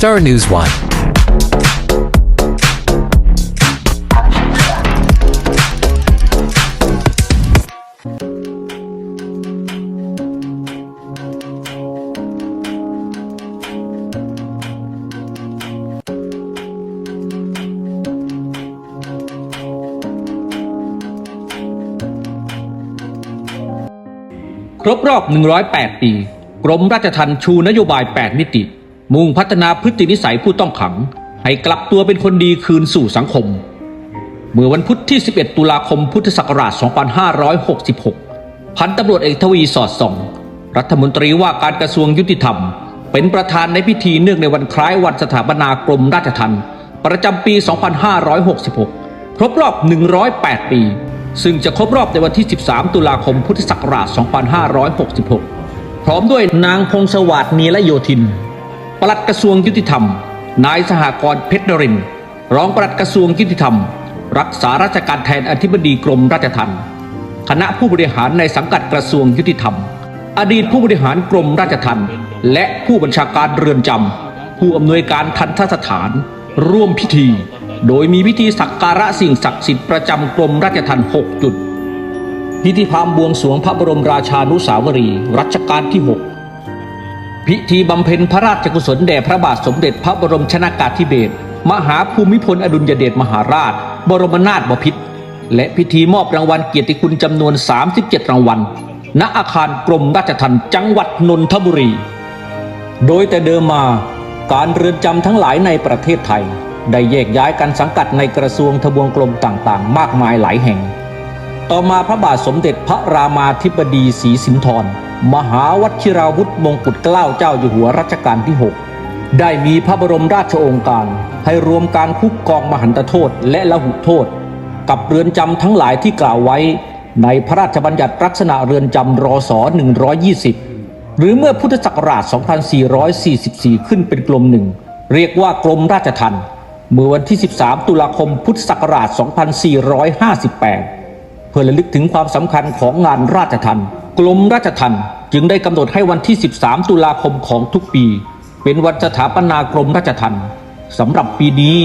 Star News 1. ครบรอบ 108 ปี กรมราชทัณฑ์ชูนโยบาย 8 มิติ มุ่งพัฒนาพฤตินิสัยผู้ต้องขัง ให้กลับตัวเป็นคนดีคืนสู่สังคม เมื่อวันพุธที่ 11 ตุลาคมพุทธศักราช 2566 พันตำรวจเอกทวีสอดส่อง รัฐมนตรีว่าการกระทรวงยุติธรรม เป็นประธานในพิธีเนื่องในวันคล้ายวันสถาปนากรมราชทัณฑ์ประจำปี 2566 ครบรอบ 108 ปี ซึ่งจะครบรอบในวันที่ 13 ตุลาคมพุทธศักราช 2566 พร้อมด้วยนางพงศวาสนีละโยธิน ปลัดกระทรวงยุติธรรม นายสหกรณ์เพชรนรินทร์รองปลัดกระทรวงยุติธรรม รักษาราชการแทนอธิบดีกรมราชทัณฑ์คณะผู้บริหารในสังกัดกระทรวงยุติธรรม อดีตผู้บริหารกรมราชทัณฑ์และผู้บัญชาการเรือนจำผู้อำนวยการทันทสถาน ร่วมพิธี โดยมีพิธีสักการะสิ่งศักดิ์สิทธิ์ประจำกรมราชทัณฑ์6จุด พิธีพามบวงสรวงพระบรมราชานุสาวรีย์รัชกาลที่ 6 พิธีบำเพ็ญพระราชกุศลแด่พระบาทสมเด็จพระบรมชนากาธิเบศรมหาภูมิพลอดุลยเดชมหาราช บรมนาถบพิตรและพิธีมอบรางวัลเกียรติคุณจำนวน 37 รางวัล ณ อาคารกรมราชทัณฑ์จังหวัดนนทบุรี โดยแต่เดิมมาการเรือนจำทั้งหลายในประเทศไทย ได้แยกย้ายกันสังกัดในกระทรวงทบวงกรมต่างๆ มากมายหลายแห่ง ต่อมาพระบาทสมเด็จพระรามาธิบดีศรีสินธร มหาวชิราวุธมงกุฎเกล้าเจ้าอยู่หัวรัชกาลที่ 6 ได้มีพระบรมราชโองการ ให้รวมการคุกกองมหันตโทษและละหุโทษ กับเรือนจำทั้งหลายที่กล่าวไว้ ในพระราชบัญญัติลักษณะเรือนจำรศ120 หรือเมื่อพุทธศักราช 2444 ขึ้นเป็นกรมหนึ่งเรียกว่ากรมราชทัณฑ์เมื่อวันที่ 13 ตุลาคมพุทธศักราช 2458 เพื่อระลึกถึงความสำคัญของงานราชทัณฑ์ กรมราชทัณฑ์จึงได้กำหนดให้วันที่ 13 ตุลาคมของทุกปี เป็นวันสถาปนากรมราชทัณฑ์สำหรับปีนี้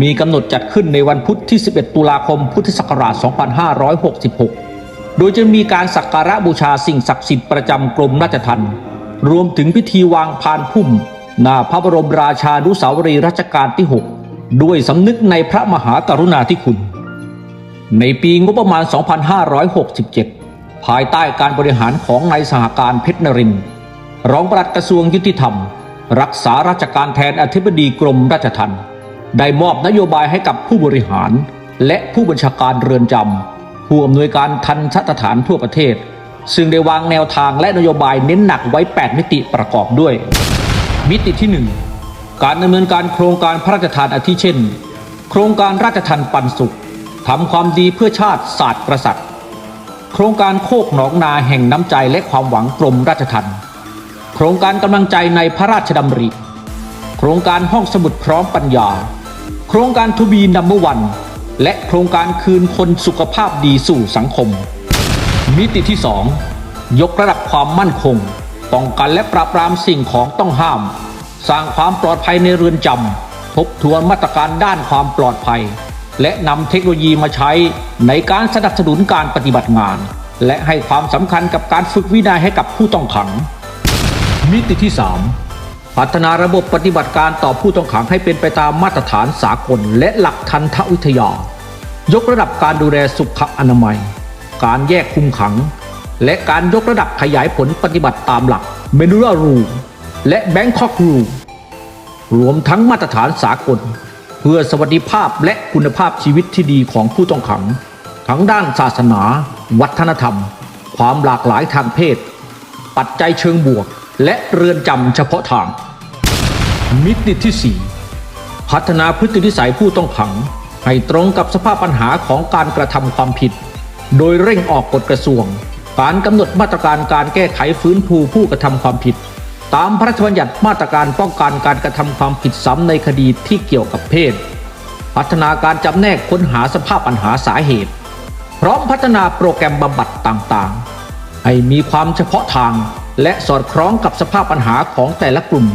มีกำหนดจัดขึ้นในวันพุธที่ 11 ตุลาคมพุทธศักราช 2566 โดยจะมีการสักการะบูชาสิ่งศักดิ์สิทธิ์ประจำกรมราชทัณฑ์รวมถึงพิธีวางพานพุ่ม หน้าพระบรมราชานุสาวรีย์รัชกาลที่ 6 ด้วยสำนึกในพระมหากรุณาธิคุณ ในปีงบประมาณ 2567 ภายใต้การบริหารของนายสหการเพชรนรินทร์รองปลัดกระทรวงยุติธรรม รักษาราชการแทนอธิบดีกรมราชทัณฑ์ได้มอบนโยบายให้กับผู้บริหาร และผู้บัญชาการเรือนจำผู้อำนวยการทันสถานทั่วประเทศ ซึ่งได้วางแนวทางและนโยบายเน้นหนักไว้ 8 มิติประกอบด้วย มิติที่ 1 การดำเนินการโครงการพระราชทานอาทิเช่น โครงการราชทันปันสุขทำความดีเพื่อชาติศาสตร์กษัตริย์ โครงการโคกหนองนาแห่งน้ำใจและความหวังกรมราชทัณฑ์โครงการกำลังใจในพระราชดำริ โครงการห้องสมุดพร้อมปัญญา โครงการทูบีนัมเบอร์วัน และโครงการคืนคนสุขภาพดีสู่สังคม มิติที่ 2 ยกระดับความมั่นคง ป้องกันและปราบปรามสิ่งของต้องห้าม สร้างความปลอดภัยในเรือนจำทบทวนมาตรการด้านความปลอดภัย และนำเทคโนโลยีมาใช้ในการสนับสนุนการปฏิบัติงาน และให้ความสำคัญกับการฝึกวินัยให้กับผู้ต้องขัง มิติที่ 3 พัฒนาระบบปฏิบัติการต่อผู้ต้องขังให้เป็นไปตามมาตรฐานสากล และหลักทันทวิทยา ยกระดับการดูแลสุขอนามัย การแยกคุมขัง และการยกระดับขยายผลปฏิบัติตามหลักเมนูรารูและแบงคอกรูรวมทั้งมาตรฐานสากล เพื่อสวัสดิภาพและคุณภาพชีวิตที่ดีของผู้ต้องขัง ทั้งด้านศาสนา วัฒนธรรม ความหลากหลายทางเพศ ปัจจัยเชิงบวก และเรือนจำเฉพาะทาง มิติที่ 4 พัฒนาพฤตินิสัยผู้ต้องขัง ให้ตรงกับสภาพปัญหาของการกระทำความผิด โดยเร่งออกกฎกระทรวง การกำหนดมาตรการการแก้ไขฟื้นฟูผู้กระทำความผิด ตามพระราชบัญญัติมาตรการป้องกันการกระทำความผิดซ้ำในคดีที่เกี่ยวกับเพศ พัฒนาการจำแนกค้นหาสภาพปัญหาสาเหตุ พร้อมพัฒนาโปรแกรมบำบัดต่างๆ ให้มีความเฉพาะทางและสอดคล้องกับสภาพปัญหาของแต่ละกลุ่ม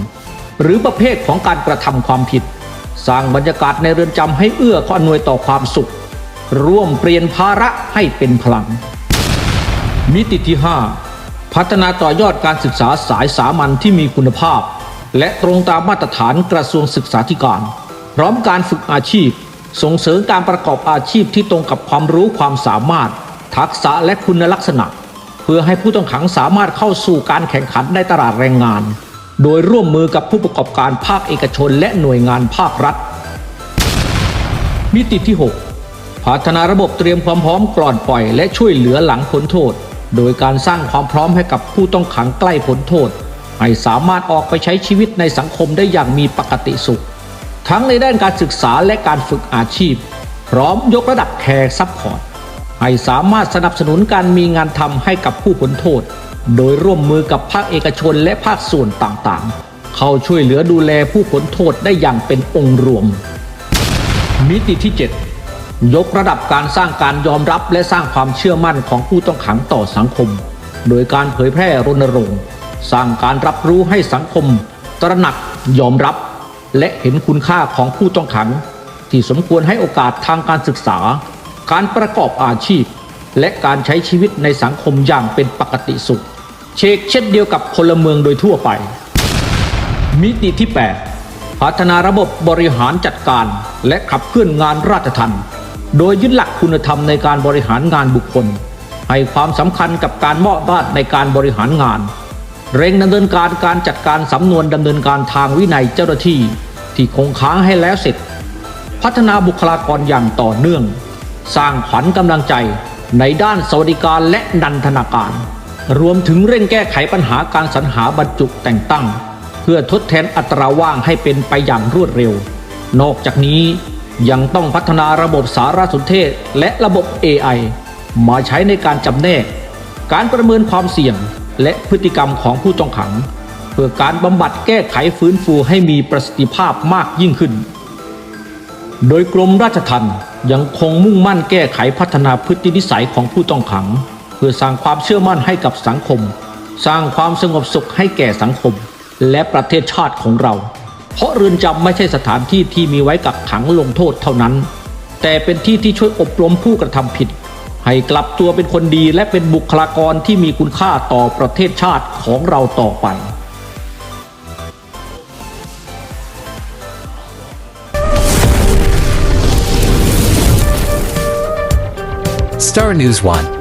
หรือประเภทของการกระทำความผิด สร้างบรรยากาศในเรือนจำให้เอื้ออำนวยต่อความสุข ร่วมเปลี่ยนภาระให้เป็นพลัง มิติที่ 5 พัฒนาต่อยอดการศึกษาสายสามัญที่มีคุณภาพ และตรงตามมาตรฐานกระทรวงศึกษาธิการ พร้อมการฝึกอาชีพ ส่งเสริมการประกอบอาชีพที่ตรงกับความรู้ความสามารถ ทักษะและคุณลักษณะ เพื่อให้ผู้ต้องขังสามารถเข้าสู่การแข่งขันในตลาดแรงงาน โดยร่วมมือกับผู้ประกอบการภาคเอกชนและหน่วยงานภาครัฐ มิติที่ 6 พัฒนาระบบเตรียมความพร้อมก่อนปล่อย และช่วยเหลือหลังพ้นโทษ โดยการสร้างความพร้อมให้กับผู้ต้องขังใกล้พ้นโทษ ให้สามารถออกไปใช้ชีวิตในสังคมได้อย่างมีปกติสุข ทั้งในด้านการศึกษาและการฝึกอาชีพ พร้อมยกระดับแคร์ซัพพอร์ตให้สามารถสนับสนุนการมีงานทำให้กับผู้พ้นโทษ โดยร่วมมือกับภาคเอกชนและภาคส่วนต่างๆ เข้าช่วยเหลือดูแลผู้พ้นโทษได้อย่างเป็นองค์รวม มิติที่ 7 ยกระดับการสร้างการยอมรับและสร้างความเชื่อมั่นของผู้ต้องขังต่อสังคม โดยการเผยแพร่รณรงค์สร้างการรับรู้ให้สังคม ตระหนักยอมรับ และเห็นคุณค่าของผู้ต้องขัง ที่สมควรให้โอกาสทางการศึกษา การประกอบอาชีพ และการใช้ชีวิตในสังคมอย่างเป็นปกติสุข เชกเช่นเดียวกับพลเมืองโดยทั่วไป มิติที่ 8 พัฒนาระบบบริหารจัดการ และขับเคลื่อนงานราชทัณฑ์ โดยยึดหลักคุณธรรมในการบริหารงานบุคคล ให้ความสำคัญกับการมอบราชในการบริหารงาน เร่งดำเนินการการจัดการสำนวนดำเนินการทางวินัยเจ้าหน้าที่ ที่คงค้างให้แล้วเสร็จ พัฒนาบุคลากรอย่างต่อเนื่อง สร้างขวัญกำลังใจในด้านสวัสดิการและนันทนาการ รวมถึงเร่งแก้ไขปัญหาการสรรหาบรรจุแต่งตั้ง เพื่อทดแทนอัตราว่างให้เป็นไปอย่างรวดเร็ว นอกจากนี้ ยังต้องพัฒนาระบบสารสนเทศและระบบ AI มาใช้ในการจำแนก การประเมินความเสี่ยงและพฤติกรรมของผู้ต้องขัง เพื่อการบำบัดแก้ไขฟื้นฟูให้มีประสิทธิภาพมากยิ่งขึ้น โดยกรมราชทัณฑ์ยังคงมุ่งมั่นแก้ไขพัฒนาพฤตินิสัยของผู้ต้องขัง เพื่อสร้างความเชื่อมั่นให้กับสังคม สร้างความสงบสุขให้แก่สังคม และประเทศชาติของเรา เพราะเรือนจำไม่ใช่สถานที่ที่มีไว้กักขังลงโทษเท่านั้น แต่เป็นที่ที่ช่วยอบรมผู้กระทำผิด ให้กลับตัวเป็นคนดีและเป็นบุคลากรที่มีคุณค่าต่อประเทศชาติของเราต่อไป Star News 1.